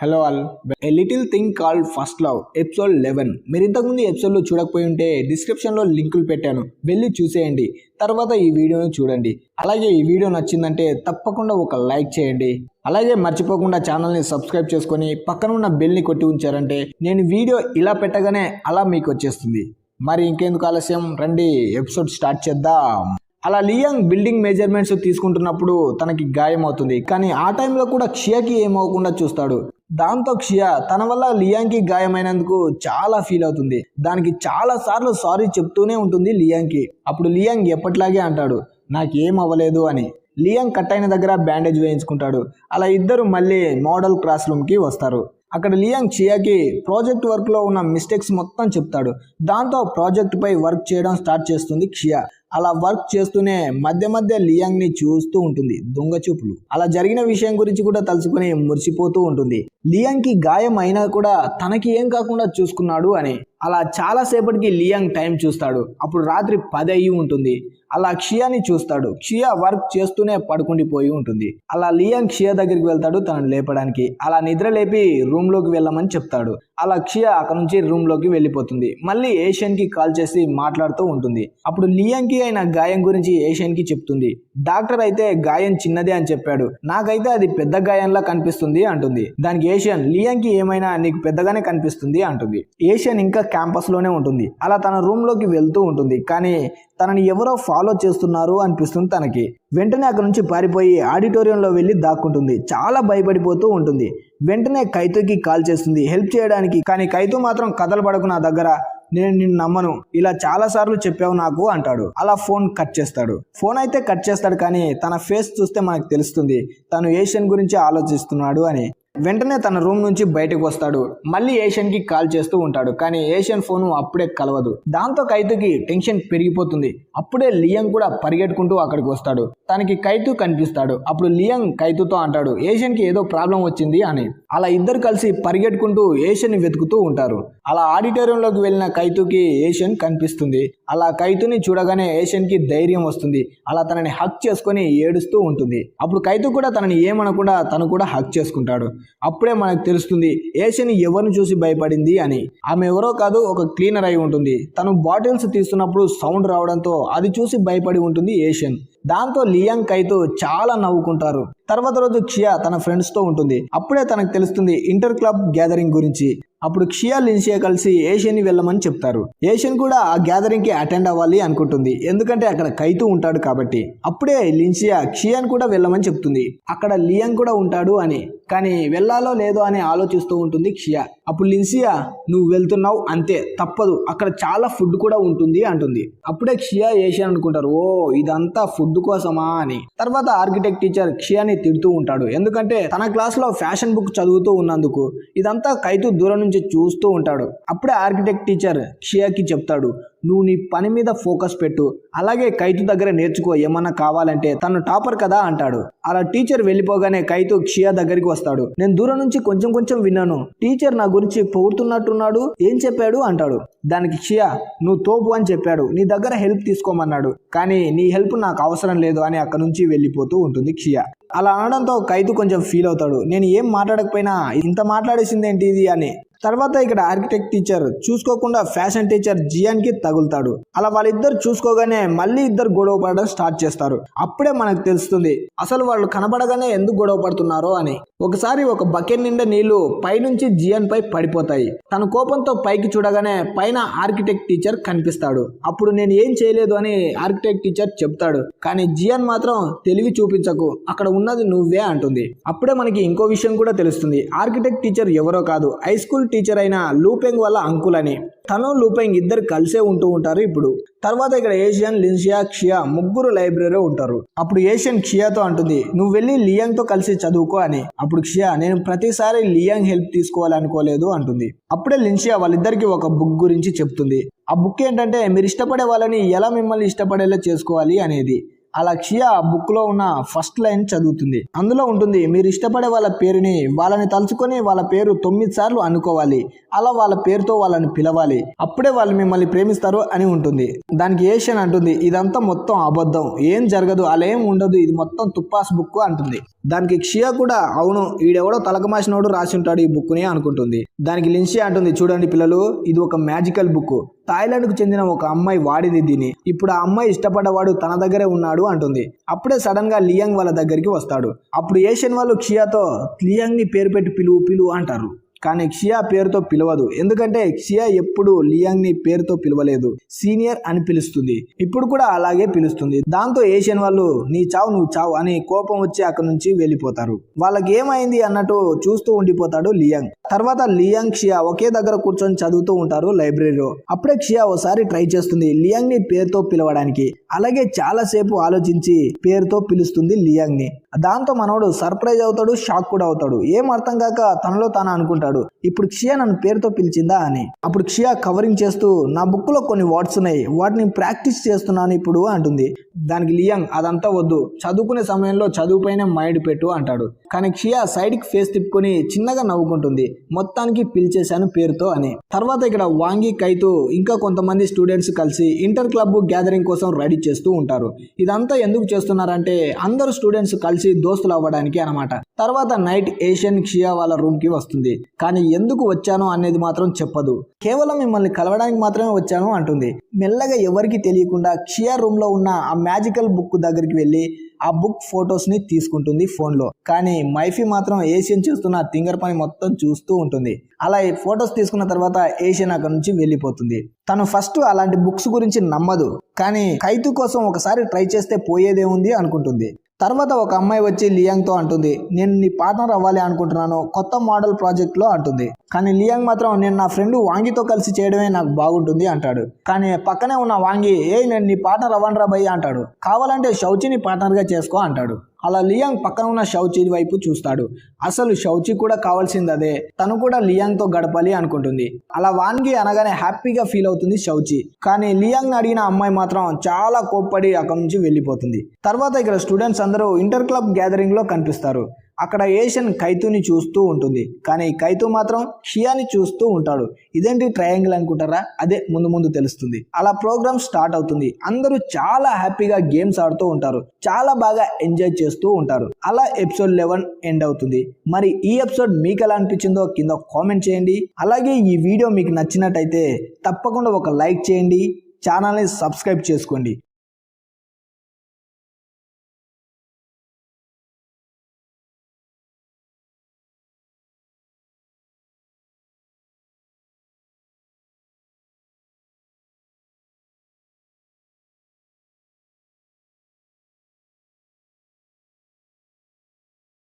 Hello all. A little thing called first love episode eleven మీరు ఇంతకుముందు ఎపిసోడ్లో చూడకపోయి ఉంటే డిస్క్రిప్షన్లో లింకులు పెట్టాను. వెళ్ళి చూసేయండి. తర్వాత ఈ వీడియోని చూడండి. అలాగే ఈ వీడియో నచ్చిందంటే తప్పకుండా ఒక లైక్ చేయండి. అలాగే మర్చిపోకుండా ఛానల్ని సబ్స్క్రైబ్ చేసుకొని పక్కన ఉన్న బెల్ని కొట్టి ఉంచారంటే నేను వీడియో ఇలా పెట్టగానే అలా మీకు వచ్చేస్తుంది. మరి ఇంకెందుకు ఆలస్యం? రండి ఎపిసోడ్ స్టార్ట్ చేద్దాం. అలా లియాంగ్ బిల్డింగ్ మెజర్మెంట్స్ తీసుకుంటున్నప్పుడు తనకి గాయం అవుతుంది కానీ ఆ టైంలో కూడా క్షియాకి ఏమవకుండా చూస్తాడు. దాంతో క్షియా తన వల్ల లియాంకి గాయమైనందుకు చాలా ఫీల్ అవుతుంది. దానికి చాలా సార్లు సారీ చెప్తూనే ఉంటుంది లియాంకి. అప్పుడు లియాంగ్ ఎప్పట్లాగే అంటాడు నాకేం అవ్వలేదు అని. లియాంగ్ కట్ అయిన దగ్గర బ్యాండేజ్ వేయించుకుంటాడు. అలా ఇద్దరు మళ్ళీ మోడల్ క్లాస్ రూమ్కి వస్తారు. అక్కడ లియాంగ్ చియాకి ప్రాజెక్ట్ వర్క్లో ఉన్న మిస్టేక్స్ మొత్తం చెప్తాడు. దాంతో ప్రాజెక్ట్పై వర్క్ చేయడం స్టార్ట్ చేస్తుంది క్షియా. అలా వర్క్ చేస్తూనే మధ్య మధ్య లియాంగ్ని చూస్తూ ఉంటుంది దొంగ చూపులు. అలా జరిగిన విషయం గురించి కూడా తలుచుకుని మురిసిపోతూ ఉంటుంది. లియాంగ్కి గాయం అయినా కూడా తనకి ఏం కాకుండా చూసుకున్నాడు అని. అలా చాలా సేపటికి లియాంగ్ టైం చూస్తాడు. అప్పుడు రాత్రి పది అయ్యి ఉంటుంది. అలా క్షియాని చూస్తాడు. క్షియా వర్క్ చేస్తూనే పడుకుండిపోయి ఉంటుంది. అలా లియాంగ్ క్షియా దగ్గరికి వెళ్తాడు తనను లేపడానికి. అలా నిద్ర లేపి రూమ్లోకి వెళ్ళమని చెప్తాడు. అలా క్షియా అక్కడ నుంచి రూమ్లోకి వెళ్ళిపోతుంది. మళ్ళీ ఏషియన్కి కాల్ చేసి మాట్లాడుతూ ఉంటుంది. అప్పుడు లియాంగ్కి అయిన గాయం గురించి ఏషియన్కి చెప్తుంది. డాక్టర్ అయితే గాయం చిన్నదే అని చెప్పాడు. నాకైతే అది పెద్ద గాయంలా కనిపిస్తుంది అంటుంది. దానికి ఏషియన్ లియాంగ్కి ఏమైనా నీకు పెద్దగానే కనిపిస్తుంది అంటుంది. ఏషియన్ ఇంకా క్యాంపస్లోనే ఉంటుంది. అలా తన రూమ్లోకి వెళ్తూ ఉంటుంది. కానీ తనని ఎవరో ఫాలో చేస్తున్నారు అనిపిస్తుంది తనకి. వెంటనే అక్కడ నుంచి పారిపోయి ఆడిటోరియంలో వెళ్ళి దాక్కుంటుంది. చాలా భయపడిపోతూ ఉంటుంది. వెంటనే కైతుకి కాల్ చేస్తుంది. హెల్ప్ చేయడానికి. కానీ కైతు మాత్రం కథలు పడకు నా దగ్గర. నేను నిన్ను నమ్మను. ఇలా చాలా సార్లు చెప్పావు నాకు అంటాడు. అలా ఫోన్ కట్ చేస్తాడు. ఫోన్ అయితే కట్ చేస్తాడు కానీ తన ఫేస్ చూస్తే మనకు తెలుస్తుంది. తను ఏషియన్ గురించి ఆలోచిస్తున్నాడు అని. వెంటనే తన రూమ్ నుంచి బయటకు వస్తాడు. మళ్ళీ ఏషియన్కి కాల్ చేస్తూ ఉంటాడు. కానీ ఏషియన్ ఫోను అప్పుడే కలవదు. దాంతో కైతుకి టెన్షన్ పెరిగిపోతుంది. అప్పుడే లియంగ్ కూడా పరిగెట్టుకుంటూ అక్కడికి వస్తాడు. తనకి కైతు కనిపిస్తాడు. అప్పుడు లియంగ్ కైతుతో అంటాడు ఏషియన్కి ఏదో ప్రాబ్లం వచ్చింది అని. అలా ఇద్దరు కలిసి పరిగెట్టుకుంటూ ఏషియన్ వెతుకుతూ ఉంటారు. అలా ఆడిటోరియంలోకి వెళ్ళిన కైతుకి ఏషియన్ కనిపిస్తుంది. అలా కైతుని చూడగానే ఏషియన్కి ధైర్యం వస్తుంది. అలా తనని హక్ చేసుకొని ఏడుస్తూ ఉంటుంది. అప్పుడు కైతు కూడా తనని ఏమనకుండా తను కూడా హక్ చేసుకుంటాడు. అప్పుడే మనకు తెలుస్తుంది ఏషియన్ ఎవరిని చూసి భయపడింది అని. ఆమె ఎవరో కాదు ఒక క్లీనర్ అయి ఉంటుంది. తను బాటిల్స్ తీస్తున్నప్పుడు సౌండ్ రావడంతో అది చూసి భయపడి ఉంటుంది ఏషియన్ దాంతో లియాంగ్ కైతో చాలా నవ్వుకుంటారు. తర్వాత రోజు క్షియా తన ఫ్రెండ్స్తో ఉంటుంది. అప్పుడే తనకు తెలుస్తుంది ఇంటర్ క్లబ్ గ్యాదరింగ్ గురించి. అప్పుడు క్షియా లిన్షియా కలిసి ఏషియన్ని వెళ్ళమని చెప్తారు. ఏషియన్ కూడా ఆ గ్యాదరింగ్కి అటెండ్ అవ్వాలి అనుకుంటుంది. ఎందుకంటే అక్కడ కైతూ ఉంటాడు కాబట్టి. అప్పుడే లిన్షియా క్షియాన్ కూడా వెళ్ళమని చెప్తుంది. అక్కడ లియాంగ్ కూడా ఉంటాడు అని. కానీ వెళ్ళాలో లేదో అని ఆలోచిస్తూ ఉంటుంది క్షియా. అప్పుడు లిన్సియా నువ్వు వెళ్తున్నావు అంతే తప్పదు. అక్కడ చాలా ఫుడ్ కూడా ఉంటుంది అంటుంది. అప్పుడే క్షియా ఏషియన్ అనుకుంటారు ఓ ఇదంతా ఫుడ్ కోసమా అని. తర్వాత ఆర్కిటెక్ట్ టీచర్ క్షియాని తిడుతూ ఉంటాడు. ఎందుకంటే తన క్లాస్లో ఫ్యాషన్ బుక్ చదువుతూ ఉన్నందుకు ఇదంతా కైతు దూరం నుంచి చూస్తూ ఉంటాడు. అప్పుడే ఆర్కిటెక్ట్ టీచర్ క్షియాకి చెప్తాడు నువ్వు నీ పని మీద ఫోకస్ పెట్టు అలాగే కైతు దగ్గర నేర్చుకో ఏమన్నా కావాలంటే తను టాపర్ కదా అంటాడు. అలా టీచర్ వెళ్ళిపోగానే కైతు క్షియా దగ్గరికి వస్తాడు. నేను దూరం నుంచి కొంచెం కొంచెం విన్నాను టీచర్ నా గురించి పొగుడుతున్నట్టున్నాడు ఏం చెప్పాడు? అంటాడు. దానికి క్షియా నువ్వు తోపు అని చెప్పాడు నీ దగ్గర హెల్ప్ తీసుకోమన్నాడు కానీ నీ హెల్ప్ నాకు అవసరం లేదు అని అక్కడ నుంచి వెళ్ళిపోతూ ఉంటుంది క్షియా. అలా అనడంతో కైతు కొంచెం ఫీల్ అవుతాడు. నేను ఏం మాట్లాడకపోయినా ఇంత మాట్లాడేసింది ఏంటి ఇది అని. తర్వాత ఇక్కడ ఆర్కిటెక్ట్ టీచర్ చూసుకోకుండా ఫ్యాషన్ టీచర్ జియాన్కి తగులుతాడు. అలా వాళ్ళిద్దరు చూసుకోగానే మళ్ళీ ఇద్దరు గొడవ పడడం స్టార్ట్ చేస్తారు. అప్పుడే మనకు తెలుస్తుంది అసలు వాళ్ళు కనబడగానే ఎందుకు గొడవ పడుతున్నారో అని. ఒకసారి ఒక బకెట్ నిండా నీళ్ళు పైనుంచి జియాన్ పై పడిపోతాయి. తన కోపంతో పైకి చూడగానే పైన ఆర్కిటెక్ట్ టీచర్ కనిపిస్తాడు. అప్పుడు నేను ఏం చేయలేదు అని ఆర్కిటెక్ట్ టీచర్ చెప్తాడు. కానీ జియాన్ మాత్రం తెలివి చూపించకు అక్కడ ఉన్నది నువ్వే అంటుంది. అప్పుడే మనకి ఇంకో విషయం కూడా తెలుస్తుంది. ఆర్కిటెక్ట్ టీచర్ ఎవరో కాదు హై స్కూల్ టీచర్ అయిన లూపెంగ్ వాళ్ళ అంకుల్ అని తను లూపెంగ్ ఇద్దరు కలిసే ఉంటూ ఉంటారు ఇప్పుడు. తర్వాత ఇక్కడ ఏషియన్ లిన్షియా క్షియా ముగ్గురు లైబ్రరీ ఉంటారు. అప్పుడు ఏషియన్ క్షియాతో అంటుంది నువ్వు వెళ్ళి లియాంగ్తో కలిసి చదువుకో అని. అప్పుడు క్షియా నేను ప్రతిసారి లియాంగ్ హెల్ప్ తీసుకోవాలనుకోలేదు అంటుంది. అప్పుడే లిన్షియా వాళ్ళిద్దరికి ఒక బుక్ గురించి చెప్తుంది. ఆ బుక్ ఏంటంటే మీరు ఇష్టపడే వాళ్ళని ఎలా మిమ్మల్ని ఇష్టపడేలా చేసుకోవాలి అనేది. అలా క్షియా బుక్లో ఉన్న ఫస్ట్ లైన్ చదువుతుంది. అందులో ఉంటుంది మీరు ఇష్టపడే వాళ్ళ పేరుని వాళ్ళని తలుచుకొని వాళ్ళ పేరు తొమ్మిది సార్లు అనుకోవాలి. అలా వాళ్ళ పేరుతో వాళ్ళని పిలవాలి. అప్పుడే వాళ్ళు మిమ్మల్ని ప్రేమిస్తారు అని ఉంటుంది. దానికి ఏషియన్ అంటుంది ఇదంతా మొత్తం అబద్ధం. ఏం జరగదు. అలా ఏం ఉండదు. ఇది మొత్తం తుప్పాస్ బుక్ అంటుంది. దానికి క్షియా కూడా అవును ఈడెవడో తలకమాసినోడు రాసి ఉంటాడు ఈ బుక్ని అనుకుంటుంది. దానికి లిన్షియా అంటుంది చూడండి పిల్లలు ఇది ఒక మ్యాజికల్ బుక్ థాయిలాండ్కు చెందిన ఒక అమ్మాయి వాడిది దీన్ని. ఇప్పుడు ఆ అమ్మాయి ఇష్టపడ్డవాడు తన దగ్గరే ఉన్నాడు అంటుంది. అప్పుడే సడన్గా లియాంగ్ వాళ్ళ దగ్గరికి వస్తాడు. అప్పుడు ఏషియన్ వాళ్ళు క్షియాతో లియాంగ్ని పేరు పెట్టి పిలువు పిలువు అంటారు. కానీ క్షియా పేరుతో పిలవదు. ఎందుకంటే క్షియా ఎప్పుడు లియాంగ్ని పేరుతో పిలవలేదు. సీనియర్ అని పిలుస్తుంది. ఇప్పుడు కూడా అలాగే పిలుస్తుంది. దాంతో ఏషియన్ వాళ్ళు నీ చావు నువ్వు చావు అని కోపం వచ్చి అక్కడ నుంచి వెళ్ళిపోతారు. వాళ్ళకి ఏమైంది అన్నట్టు చూస్తూ ఉండిపోతాడు లియాంగ్. తర్వాత లియాంగ్ క్షియా ఒకే దగ్గర కూర్చొని చదువుతూ ఉంటారు లైబ్రరీలో. అప్పుడే క్షియా ఓసారి ట్రై చేస్తుంది లియాంగ్ని పేరుతో పిలవడానికి. అలాగే చాలాసేపు ఆలోచించి పేరుతో పిలుస్తుంది లియాంగ్ని దాంతో మనోడు సర్ప్రైజ్ అవుతాడు షాక్ కూడా అవుతాడు. ఏం అర్థం కాక తనలో తాను అనుకుంటాడు ఇప్పుడు క్షియా నన్ను పేరుతో పిలిచిందా? అని. అప్పుడు క్షియా కవరింగ్ చేస్తూ నా బుక్లో కొన్ని వర్డ్స్ ఉన్నాయి వాటిని ప్రాక్టీస్ చేస్తున్నాను ఇప్పుడు అంటుంది. దానికి లియాంగ్ అదంతా వద్దు చదువుకునే సమయంలో చదువుపైనే మైండ్ పెట్టు అంటాడు. కానీ క్షియా సైడ్కి ఫేస్ తిప్పుకొని చిన్నగా నవ్వుకుంటుంది. మొత్తానికి పిలిచేశాను పేరుతో అని. తర్వాత ఇక్కడ వాంగి కైతు ఇంకా కొంతమంది స్టూడెంట్స్ కలిసి ఇంటర్ క్లబ్ గ్యాదరింగ్ కోసం రెడీ చేస్తూ ఉంటారు. ఇదంతా ఎందుకు చేస్తున్నారంటే అందరు స్టూడెంట్స్ కలిసి దోస్తులు అవ్వడానికి అనమాట తర్వాత నైట్ ఏషియన్ క్షియా వాళ్ళ రూమ్కి వస్తుంది. కానీ ఎందుకు వచ్చాను అనేది మాత్రం చెప్పదు. కేవలం మిమ్మల్ని కలవడానికి మాత్రమే వచ్చాను అంటుంది. మెల్లగా ఎవరికి తెలియకుండా క్షియా రూమ్లో ఉన్న ఆ మ్యాజికల్ బుక్ దగ్గరికి వెళ్ళి ఆ బుక్ ఫొటోస్ని తీసుకుంటుంది ఫోన్లో. కానీ మైఫీ మాత్రం ఏషియన్ చేస్తున్న తింగర్ పని మొత్తం చూస్తూ ఉంటుంది. అలా ఈ ఫొటోస్ తీసుకున్న తర్వాత ఏషియన్ అక్కడ నుంచి వెళ్ళిపోతుంది. తను ఫస్ట్ అలాంటి బుక్స్ గురించి నమ్మదు. కానీ కైతు కోసం ఒకసారి ట్రై చేస్తే పోయేదే ఉంది అనుకుంటుంది. తర్వాత ఒక అమ్మాయి వచ్చి లియాంగ్తో అంటుంది నేను నీ పార్ట్నర్ అవ్వాలి అనుకుంటున్నాను కొత్త మోడల్ ప్రాజెక్ట్లో అంటుంది. కానీ లియాంగ్ మాత్రం నేను నా ఫ్రెండ్ వాంగితో కలిసి చేయడమే నాకు బాగుంటుంది అంటాడు. కానీ పక్కనే ఉన్న వాంగి ఏ నేను నీ పార్ట్నర్ అవ్వనరా భయ్య అంటాడు. కావాలంటే షౌచిని పార్ట్నర్గా చేసుకో అంటాడు. అలా లియాంగ్ పక్కన ఉన్న షౌచి వైపు చూస్తాడు. అసలు షౌచి కూడా కావాల్సింది అదే. తను కూడా లియాంగ్తో గడపాలి అనుకుంటుంది. అలా వాన్గి అనగానే హ్యాపీగా ఫీల్ అవుతుంది షౌచి. కానీ లియాంగ్ అడిగిన అమ్మాయి మాత్రం చాలా కోప్పడి అక్కడి నుంచి వెళ్ళిపోతుంది. తర్వాత ఇక్కడ స్టూడెంట్స్ అందరూ ఇంటర్ క్లబ్ గ్యాదరింగ్లో కనిపిస్తారు. అక్కడ ఏషియన్ కైతుని చూస్తూ ఉంటుంది. కానీ కైతు మాత్రం షియాని చూస్తూ ఉంటాడు. ఇదేంటి ట్రయాంగిల్ అనుకుంటారా? అదే ముందు ముందు తెలుస్తుంది. అలా ప్రోగ్రామ్ స్టార్ట్ అవుతుంది. అందరూ చాలా హ్యాపీగా గేమ్స్ ఆడుతూ ఉంటారు. చాలా బాగా ఎంజాయ్ చేస్తూ ఉంటారు. అలా ఎపిసోడ్ లెవెన్ ఎండ్ అవుతుంది. మరి ఈ ఎపిసోడ్ మీకు ఎలా అనిపించిందో కింద కామెంట్ చేయండి. అలాగే ఈ వీడియో మీకు నచ్చినట్టయితే తప్పకుండా ఒక లైక్ చేయండి. ఛానల్ని సబ్స్క్రైబ్ చేసుకోండి.